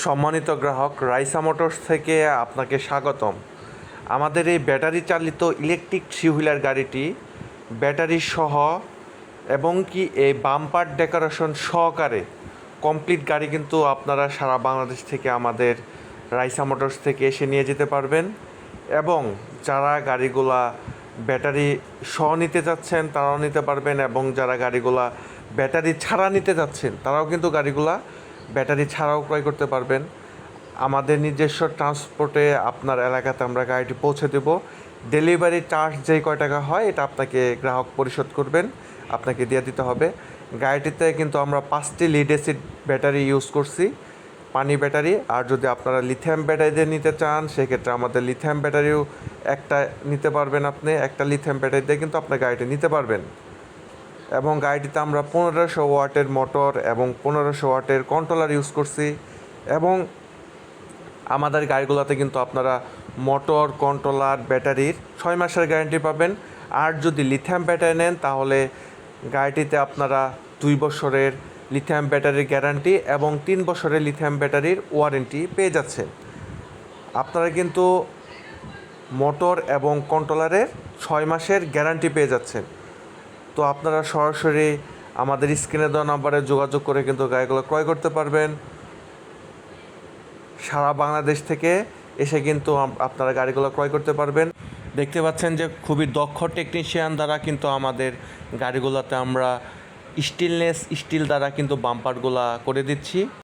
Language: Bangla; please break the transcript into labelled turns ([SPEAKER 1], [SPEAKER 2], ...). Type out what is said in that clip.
[SPEAKER 1] সম্মানিত গ্রাহক, রাইসা মোটরস থেকে আপনাকে স্বাগতম। আমাদের এই ব্যাটারি চালিত ইলেকট্রিক থ্রি হুইলার গাড়িটি ব্যাটারি সহ এবং কি এই বাম্পার ডেকোরেশন সহকারে কমপ্লিট গাড়ি কিন্তু আপনারা সারা বাংলাদেশ থেকে আমাদের রাইসা মোটরস থেকে এসে নিয়ে যেতে পারবেন এবং যারা গাড়িগুলা ব্যাটারি সহ নিতে যাচ্ছেন তারাও নিতে পারবেন এবং যারা গাড়িগুলা ব্যাটারি ছাড়া নিতে যাচ্ছেন তারাও কিন্তু গাড়িগুলা ব্যাটারি ছাড়াও ক্রয় করতে পারবেন। আমাদের নিজস্ব ট্রান্সপোর্টে আপনার এলাকাতে আমরা গাড়িটি পৌঁছে দেব। ডেলিভারি চার্জ যেই কয় টাকা হয়, এটা আপনাকে গ্রাহক পরিশোধ করবেন, আপনাকে দিয়ে দিতে হবে। গাড়িটিতে কিন্তু আমরা পাঁচটি লিড ব্যাটারি ইউজ করছি, পানি ব্যাটারি। আর যদি আপনারা লিথিয়াম ব্যাটারি দিয়ে নিতে চান, সেক্ষেত্রে আমাদের লিথিয়াম ব্যাটারিও একটা নিতে পারবেন আপনি। একটা লিথিয়াম ব্যাটারি দিয়ে কিন্তু আপনার গাড়িটি নিতে পারবেন। এবং গাড়িটিতে আমরা পনেরোশো ওয়াটের মোটর এবং পনেরোশো ওয়াটের কন্ট্রোলার ইউজ করছি। এবং আমাদের গাড়িগুলোতে কিন্তু আপনারা মোটর, কন্ট্রোলার, ব্যাটারির ছয় মাসের গ্যারান্টি পাবেন। আর যদি লিথিয়াম ব্যাটারি নেন, তাহলে গাড়িটিতে আপনারা দুই বছরের লিথিয়াম ব্যাটারির গ্যারান্টি এবং তিন বছরের লিথিয়াম ব্যাটারির ওয়ারেন্টি পেয়ে যাচ্ছেন। আপনারা কিন্তু মোটর এবং কন্ট্রোলারের ছয় মাসের গ্যারান্টি পেয়ে যাচ্ছেন। তো আপনারা সরাসরি আমাদের স্ক্রিনে দেওয়া নাম্বারে যোগাযোগ করে কিন্তু গাড়িগুলো ক্রয় করতে পারবেন। সারা বাংলাদেশ থেকে এসে কিন্তু আপনারা গাড়িগুলো ক্রয় করতে পারবেন। দেখতে পাচ্ছেন যে খুবই দক্ষ টেকনিশিয়ান দ্বারা কিন্তু আমাদের গাড়িগুলোতে আমরা স্টিলনেস স্টিল দ্বারা কিন্তু বাম্পারগুলা করে দিচ্ছি।